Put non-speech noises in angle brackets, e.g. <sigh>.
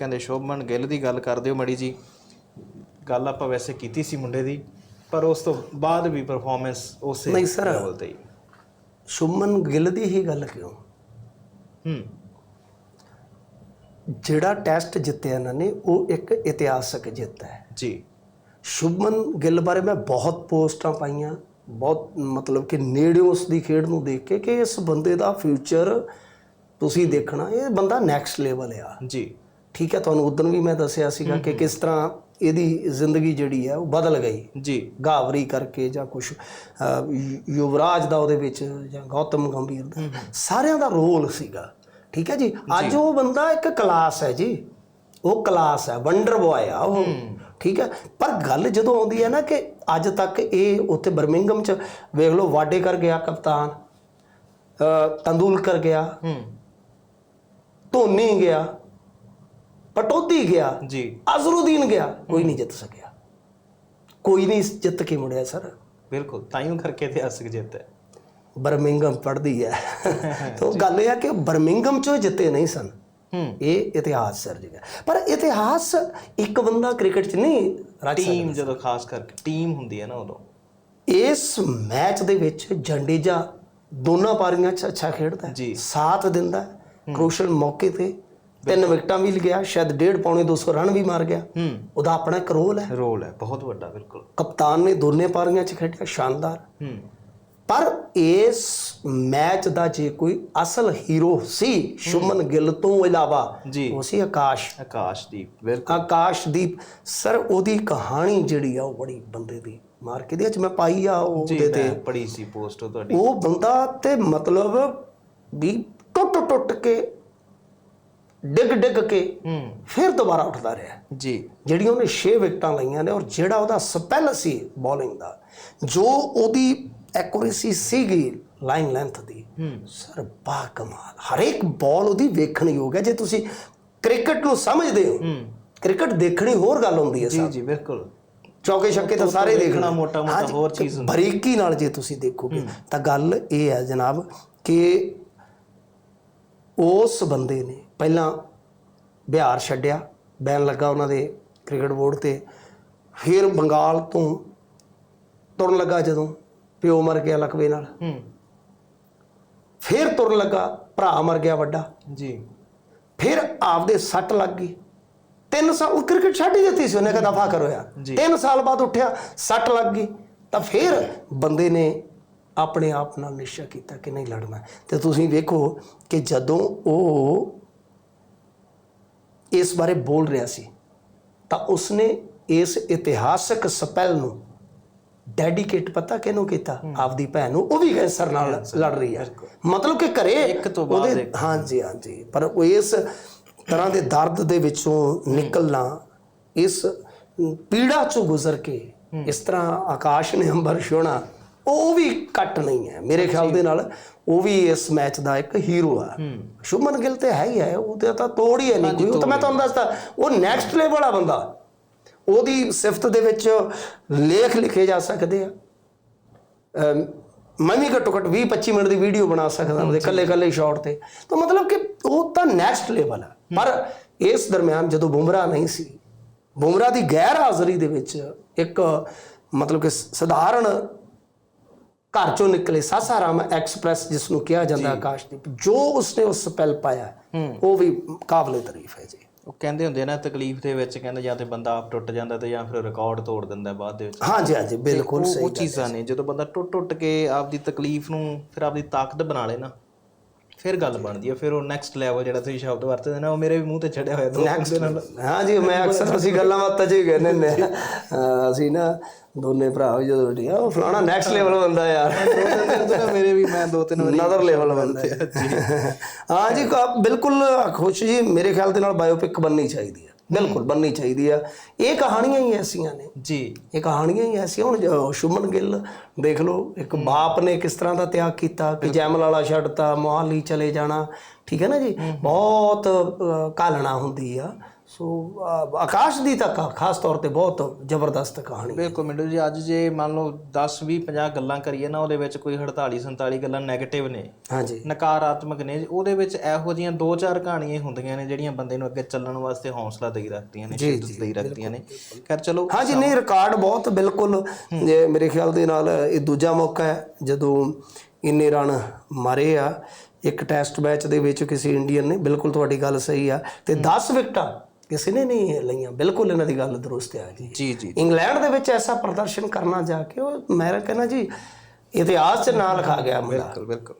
ਕਹਿੰਦੇ ਸ਼ੋਭਮਨ ਗਿੱਲ ਦੀ ਗੱਲ ਕਰਦੇ ਹੋ ਮੜੀ ਜੀ। ਗੱਲ ਆਪਾਂ ਵੈਸੇ ਕੀਤੀ ਸੀ ਮੁੰਡੇ ਦੀ ਪਰ ਉਸ ਤੋਂ ਬਾਅਦ ਵੀ ਪਰਫਾਰਮੈਂਸ ਉਸੇ ਨਹੀਂ sir। ਲੈਵਲ ਤੇ ਹੀ। ਸ਼ੁਭਮਨ ਗਿੱਲ ਦੀ ਹੀ ਗੱਲ ਕਿਉਂ? ਹੂੰ। ਜਿਹੜਾ ਟੈਸਟ ਜਿੱਤਿਆ ਇਹਨਾਂ ਨੇ ਉਹ ਇੱਕ ਇਤਿਹਾਸਕ ਜਿੱਤ ਹੈ। ਜੀ। ਸ਼ੁਭਮਨ ਗਿੱਲ ਬਾਰੇ ਮੈਂ ਬਹੁਤ ਪੋਸਟਾਂ ਪਾਈਆਂ ਬਹੁਤ ਮਤਲਬ ਕਿ ਨੇੜਿਓਂ ਉਸ ਦੀ ਖੇਡ ਨੂੰ ਦੇਖ ਕੇ ਕਿ ਇਸ ਬੰਦੇ ਦਾ ਫਿਊਚਰ ਤੁਸੀਂ ਦੇਖਣਾ ਇਹ ਬੰਦਾ ਨੈਕਸਟ ਲੈਵਲ ਆ। ਜੀ। ਠੀਕ ਹੈ ਤੁਹਾਨੂੰ ਉਦੋਂ ਵੀ ਮੈਂ ਦੱਸਿਆ ਸੀਗਾ ਕਿ ਕਿਸ ਤਰ੍ਹਾਂ ਇਹਦੀ ਜ਼ਿੰਦਗੀ ਜਿਹੜੀ ਹੈ ਉਹ ਬਦਲ ਗਈ। ਜੀ। ਗਾਵਰੀ ਕਰਕੇ ਜਾਂ ਕੁਝ ਯੁਵਰਾਜ ਦਾ ਉਹਦੇ ਵਿੱਚ ਜਾਂ ਗੌਤਮ ਗੰਭੀਰ ਦਾ ਸਾਰਿਆਂ ਦਾ ਰੋਲ ਸੀਗਾ। ਠੀਕ ਹੈ ਜੀ? ਅੱਜ ਉਹ ਬੰਦਾ ਇੱਕ ਕਲਾਸ ਹੈ ਜੀ। ਉਹ ਕਲਾਸ ਹੈ ਵੰਡਰ ਬॉय ਆ ਉਹ। ਠੀਕ ਹੈ? ਪਰ ਗੱਲ ਜਦੋਂ ਆਉਂਦੀ ਹੈ ਨਾ ਕਿ ਅੱਜ ਤੱਕ ਇਹ ਉੱਥੇ ਬਰਮਿੰਗਮ ਚ ਵੇਖ ਲਓ ਵਾਡੇ ਕਰ ਗਿਆ ਕਪਤਾਨ ਤੰਦੂਲਕਰ ਗਿਆ ਹੂੰ। ਧੋਨੀ ਗਿਆ ਪਟੋਦੀ ਗਿਆ ਜੀ। ਅਜ਼ਰੁਦੀਨ ਗਿਆ ਕੋਈ ਨਹੀਂ ਜਿੱਤ ਸਕਿਆ। ਕੋਈ ਨਹੀਂ ਜਿੱਤ ਕੇ ਮੁੜਿਆ ਸਰ। ਬਿਲਕੁਲ ਤਾਈਓ ਕਰਕੇ ਇਤਿਹਾਸਕ ਜਿੱਤ ਹੈ। ਬਰਮਿੰਗਮ ਪੜਦੀ ਹੈ। <laughs> ਤਾਂ ਗੱਲ ਇਹ ਹੈ ਕਿ ਬਰਮਿੰਗਮ ਚੋਂ ਜਿੱਤੇ ਨਹੀਂ ਸਨ। ਹੂੰ। ਇਹ ਇਤਿਹਾਸ ਸਿਰਜ ਗਿਆ ਪਰ ਇਤਿਹਾਸ ਇੱਕ ਬੰਦਾ ਕ੍ਰਿਕਟ 'ਚ ਨਹੀਂ ਸਕਦਾ ਟੀਮ ਜਦੋਂ ਖਾਸ ਕਰਕੇ ਟੀਮ ਹੁੰਦੀ ਹੈ ਨਾ ਉਦੋਂ। ਇਸ ਮੈਚ ਦੇ ਵਿੱਚ ਜੰਡੇਜਾ ਦੋਨਾਂ ਪਾਰੀਆਂ 'ਚ ਅੱਛਾ ਖੇਡਦਾ ਹੈ। ਸਾਥ ਦਿੰਦਾ ਕ੍ਰੂਸ਼ਲ ਮੌਕੇ ਤੇ ਤਿੰਨ ਵਿਕਟਾਂ ਵੀ ਲਿਆ ਸ਼ਾਇਦ ਡੇਢ ਪੌਣੇ 200 ਰਨ ਵੀ ਮਾਰ ਗਿਆ। ਹੂੰ। ਉਹਦਾ ਆਪਣਾ ਇੱਕ ਰੋਲ ਹੈ। ਰੋਲ ਹੈ ਬਹੁਤ ਵੱਡਾ ਬਿਲਕੁਲ। ਕਪਤਾਨ ਨੇ ਦੋਨੇ ਪਾਰੀਆਂ 'ਚ ਖੇਡਿਆ ਸ਼ਾਨਦਾਰ। ਹੂੰ। ਪਰ ਇਸ ਮੈਚ ਦਾ ਜੇ ਕੋਈ ਅਸਲ ਹੀਰੋ ਸੀ ਸ਼ੁਮਨ ਗਿੱਲ ਤੋਂ ਇਲਾਵਾ ਉਹ ਸੀ ਆਕਾਸ਼। ਆਕਾਸ਼ਦੀਪ ਬਿਲਕੁਲ। ਆਕਾਸ਼ਦੀਪ ਸਰ ਉਹਦੀ ਕਹਾਣੀ ਜਿਹੜੀ ਆ ਉਹ ਬੜੀ ਬੰਦੇ ਦੀ ਮਾਰ ਕੇ ਦੇ ਚ ਮੈਂ ਪਾਈ ਆ ਉਹਦੇ ਤੇ। ਪੜੀ ਸੀ ਪੋਸਟ ਤੁਹਾਡੀ। ਉਹ ਬੰਦਾ ਤੇ ਮਤਲਬ ਵੀ ਟੁੱਟ ਟੁੱਟ ਕੇ ਡਿੱਗ ਡਿੱਗ ਕੇ ਫਿਰ ਦੁਬਾਰਾ ਉੱਠਦਾ ਰਿਹਾ। ਜੀ। ਜਿਹੜੀਆਂ ਉਹਨੇ 6 ਵਿਕਟਾਂ ਲਈਆਂ ਨੇ ਔਰ ਜਿਹੜਾ ਉਹਦਾ ਸਪੈਲ ਸੀ ਬੋਲਿੰਗ ਦਾ ਜੋ ਉਹਦੀ ਐਕੂਰੇਸੀ ਸੀਗੀ ਲਾਈਨ ਲੈਂਥ ਦੀ ਸਰ ਬਾ ਕਮਾਲ। ਹਰੇਕ ਬਾਲ ਉਹਦੀ ਵੇਖਣ ਯੋਗ ਹੈ। ਜੇ ਤੁਸੀਂ ਕ੍ਰਿਕਟ ਨੂੰ ਸਮਝਦੇ ਹੋ ਕ੍ਰਿਕਟ ਦੇਖਣੀ ਹੋਰ ਗੱਲ ਹੁੰਦੀ ਹੈ ਜੀ ਸਰ। ਜੀ ਬਿਲਕੁਲ। ਚੌਕੇ ਛੱਕੇ ਤਾਂ ਸਾਰੇ ਦੇਖਣਾ ਮੋਟਾ-ਮੋਟਾ ਹਾਂਜੀ, ਹੋਰ ਚੀਜ਼ ਹੁੰਦੀ ਬਰੀਕੀ ਨਾਲ ਜੇ ਤੁਸੀਂ ਦੇਖੋਗੇ ਤਾਂ ਗੱਲ ਇਹ ਹੈ ਜਨਾਬ ਕਿ ਉਸ ਬੰਦੇ ਨੇ ਪਹਿਲਾਂ ਬਿਹਾਰ ਛੱਡਿਆ ਬੈਨ ਲੱਗਾ ਉਹਨਾਂ ਦੇ ਕ੍ਰਿਕਟ ਬੋਰਡ ਤੇ। ਫਿਰ ਬੰਗਾਲ ਤੋਂ ਤੁਰਨ ਲੱਗਾ ਜਦੋਂ ਪਿਓ ਮਰ ਗਿਆ ਲਕਵੇ ਨਾਲ। ਹੂੰ। ਫਿਰ ਤੁਰਨ ਲੱਗਾ ਭਰਾ ਮਰ ਗਿਆ ਵੱਡਾ। ਜੀ। ਫਿਰ ਆਪਦੇ ਸੱਟ ਲੱਗ ਗਈ। ਤਿੰਨ ਸਾਲ ਉਹ ਕ੍ਰਿਕਟ ਛੱਡ ਹੀ ਦਿੱਤੀ ਸੀ ਉਹਨੇ ਕਹਾ ਦਫਾ ਕਰੋ ਯਾਰ ਜੀ। ਤਿੰਨ ਸਾਲ ਬਾਅਦ ਉੱਠਿਆ ਸੱਟ ਲੱਗ ਗਈ। ਤਾਂ ਫਿਰ ਬੰਦੇ ਨੇ ਆਪਣੇ ਆਪ ਨਾਲ ਨਿਸ਼ਚੈ ਕੀਤਾ ਕਿ ਨਹੀਂ ਲੜਨਾ। ਤੇ ਤੁਸੀਂ ਵੇਖੋ ਕਿ ਜਦੋਂ ਉਹ ਇਸ ਬਾਰੇ ਬੋਲ ਰਿਹਾ ਸੀ ਤਾਂ ਉਸਨੇ ਇਸ ਇਤਿਹਾਸਕ ਸਪੈਲ ਨੂੰ ਡੈਡੀਕੇਟ ਪਤਾ ਕਿਹਨੂੰ ਕੀਤਾ? ਆਪਦੀ ਭੈਣ ਨੂੰ ਉਹ ਵੀ ਕੈਂਸਰ ਨਾਲ ਲੜ ਰਹੀ ਹੈ ਮਤਲਬ ਕਿ ਘਰੇ ਇੱਕ ਤੋਂ ਬਾਅਦ। ਹਾਂਜੀ ਹਾਂਜੀ। ਪਰ ਉਹ ਇਸ ਤਰ੍ਹਾਂ ਦੇ ਦਰਦ ਦੇ ਵਿੱਚੋਂ ਨਿਕਲਣਾ ਇਸ ਪੀੜਾ ਚੋਂ ਗੁਜ਼ਰ ਕੇ ਇਸ ਤਰ੍ਹਾਂ ਆਕਾਸ਼ ਨੇ ਅੰਬਰ ਛੋਣਾ ਉਹ ਵੀ ਘੱਟ ਨਹੀਂ ਹੈ ਮੇਰੇ ਖਿਆਲ ਦੇ ਨਾਲ ਉਹ ਵੀ ਇਸ ਮੈਚ ਦਾ ਇੱਕ ਹੀਰੋ ਆ। ਸ਼ੁਭਮਨ ਗਿੱਲ ਤੇ ਹੈ ਹੀ ਹੈ ਉਹਦੇ ਤਾਂ ਤੋੜ ਹੀ ਹੈ ਨਹੀਂ ਕੋਈ। ਉਹ ਤਾਂ ਮੈਂ ਤੁਹਾਨੂੰ ਦੱਸਦਾ ਉਹ ਨੈਕਸਟ ਲੈਵਲ ਵਾਲਾ ਬੰਦਾ। ਉਹਦੀ ਸਿਫਤ ਦੇ ਵਿੱਚ ਲੇਖ ਲਿਖੇ ਜਾ ਸਕਦੇ ਆ। ਮੈਂ ਵੀ ਘੱਟੋ ਘੱਟ 20 25 ਮਿੰਟ ਦੀ ਵੀਡੀਓ ਬਣਾ ਸਕਦਾ ਉਹਦੇ ਕੱਲੇ ਕੱਲੇ ਸ਼ਾਟ ਤੇ। ਤਾਂ ਮਤਲਬ ਕਿ ਉਹ ਤਾਂ ਨੈਕਸਟ ਲੈਵਲ ਹੈ। ਪਰ ਇਸ ਦਰਮਿਆਨ ਜਦੋਂ ਬੁਮਰਾਹ ਨਹੀਂ ਸੀ ਬੁਮਰਾਹ ਦੀ ਗੈਰ ਹਾਜ਼ਰੀ ਦੇ ਵਿੱਚ ਇੱਕ ਮਤਲਬ ਕਿ ਸਧਾਰਨ ਘਰ ਚੋਂ ਨਿਕਲੇ ਸਾਸਾਰਾਮ ਐਕਸਪ੍ਰੈਸ ਜਿਸ ਨੂੰ ਕਿਹਾ ਜਾਂਦਾ ਆਕਾਸ਼ਦੀਪ ਜੋ ਉਸਨੇ ਉਸ ਸਪੈਲ ਪਾਇਆ ਉਹ ਵੀ ਕਾਬਲੇ ਤਾਰੀਫ ਹੈ ਜੀ। ਉਹ ਕਹਿੰਦੇ ਹੁੰਦੇ ਨਾ ਤਕਲੀਫ ਦੇ ਵਿੱਚ ਕਹਿੰਦੇ ਜਾਂ ਤੇ ਬੰਦਾ ਆਪ ਟੁੱਟ ਜਾਂਦਾ ਤੇ ਜਾਂ ਫਿਰ ਰਿਕਾਰਡ ਤੋੜ ਦਿੰਦਾ ਬਾਅਦ ਦੇ ਵਿੱਚ। ਹਾਂਜੀ ਹਾਂਜੀ ਬਿਲਕੁਲ ਸਹੀ ਉਹ ਚੀਜ਼ਾਂ ਨੇ ਜਦੋਂ ਬੰਦਾ ਟੁੱਟ ਟੁੱਟ ਕੇ ਆਪਦੀ ਤਕਲੀਫ ਨੂੰ ਫਿਰ ਆਪਦੀ ਤਾਕਤ ਬਣਾ ਲੇ ਨਾ ਫਿਰ ਗੱਲ ਬਣਦੀ ਹੈ ਫਿਰ ਉਹ ਨੈਕਸਟ ਲੈਵਲ ਜਿਹੜਾ ਤੁਸੀਂ ਸ਼ਬਦ ਵਰਤਦੇ ਨਾ ਉਹ ਮੇਰੇ ਵੀ ਮੂੰਹ ਤੇ ਚੜਿਆ ਹੋਇਆ ਦੋ ਦੇ ਨਾਲ ਹਾਂ ਜੀ ਮੈਂ ਅਕਸਰ ਅਸੀਂ ਗੱਲਾਂ ਬਾਤਾਂ 'ਚ ਹੀ ਕਹਿੰਦੇ ਨੇ ਅਸੀਂ ਨਾ ਦੋਨੇ ਭਰਾ ਵੀ ਜਦੋਂ ਬੈਠੇ ਉਹ ਫਲਾਣਾ ਨੈਕਸਟ ਲੈਵਲ ਬੰਦਾ ਯਾਰ। ਮੇਰੇ ਵੀ ਮੈਂ ਦੋ ਤਿੰਨ ਵਾਰੀ ਨਦਰ ਲੈਵਲ ਬੰਦਾ ਹੈ। ਜੀ। ਬਿਲਕੁਲ ਖੁਸ਼ ਜੀ ਮੇਰੇ ਖਿਆਲ ਦੇ ਨਾਲ ਬਾਇਓਪਿਕ ਬਣਨੀ ਚਾਹੀਦੀ ਹੈ ਬਿਲਕੁਲ ਬਣਨੀ ਚਾਹੀਦੀ ਆ। ਇਹ ਕਹਾਣੀਆਂ ਹੀ ਐਸੀਆਂ ਨੇ। ਜੀ। ਇਹ ਕਹਾਣੀਆਂ ਹੀ ਐਸੀਆਂ ਹੁਣ ਸ਼ੁਮਨ ਗਿੱਲ ਦੇਖ ਲਓ ਇੱਕ ਬਾਪ ਨੇ ਕਿਸ ਤਰ੍ਹਾਂ ਦਾ ਤਿਆਗ ਕੀਤਾ ਕਿ ਜੈਮਲ ਵਾਲਾ ਛੱਡਤਾ ਮੋਹਾਲੀ ਚਲੇ ਜਾਣਾ। ਠੀਕ ਹੈ ਨਾ ਜੀ? ਬਹੁਤ ਅ, ਘਾਲਣਾ ਹੁੰਦੀ ਆ। ਸੋ ਆਕਾਸ਼ ਦੀ ਤਾਂ ਖਾਸ ਤੌਰ ਤੇ ਬਹੁਤ ਜ਼ਬਰਦਸਤ ਕਹਾਣੀ ਬਿਲਕੁਲ ਮਿੰਟੂ ਜੀ ਅੱਜ ਜੇ ਮੰਨ ਲਓ 10 20 50 ਗੱਲਾਂ ਕਰੀਏ ਨਾ ਉਹਦੇ ਵਿੱਚ ਕੋਈ 48 47 ਗੱਲਾਂ 네ਗੇਟਿਵ ਨੇ। ਹਾਂਜੀ। ਨਕਾਰਾਤਮਕ ਨੇ। ਉਹਦੇ ਵਿੱਚ ਇਹੋ ਜੀਆਂ ਦੋ ਚਾਰ ਕਹਾਣੀਆਂ ਹੁੰਦੀਆਂ ਨੇ ਜਿਹੜੀਆਂ ਬੰਦੇ ਨੂੰ ਅੱਗੇ ਚੱਲਣ ਵਾਸਤੇ ਹੌਸਲਾ ਦੇਈ ਰੱਖਦੀਆਂ ਨੇ ਸ਼ਿੱਦਤ ਦੇਈ ਰੱਖਦੀਆਂ ਨੇ। ਖੈਰ ਚਲੋ ਹਾਂਜੀ ਨਹੀਂ ਰਿਕਾਰਡ ਬਹੁਤ ਬਿਲਕੁਲ ਜੇ ਮੇਰੇ ਖਿਆਲ ਦੇ ਨਾਲ ਇਹ ਦੂਜਾ ਮੌਕਾ ਹੈ ਜਦੋਂ ਇੰਨੇ ਰਨ ਮਾਰੇ ਆ ਇੱਕ ਟੈਸਟ ਮੈਚ ਦੇ ਵਿੱਚ ਕਿਸੇ ਇੰਡੀਅਨ ਨੇ ਬਿਲਕੁਲ ਤੁਹਾਡੀ ਗੱਲ ਸਹੀ ਆ। ਤੇ 10 ਵਿਕਟਾਂ ਕਿਸੇ ਨੇ ਨਹੀਂ ਲਈਆਂ ਬਿਲਕੁਲ ਇਹਨਾਂ ਦੀ ਗੱਲ ਦਰੁਸਤ ਆ ਜੀ। ਜੀ ਜੀ ਇੰਗਲੈਂਡ ਦੇ ਵਿੱਚ ਐਸਾ ਪ੍ਰਦਰਸ਼ਨ ਕਰਨਾ ਜਾ ਕੇ ਉਹ ਮੈਂ ਕਹਿੰਦਾ ਜੀ ਇਤਿਹਾਸ 'ਚ ਨਾਂ ਲਿਖਾ ਗਿਆ ਬਿਲਕੁਲ ਬਿਲਕੁਲ।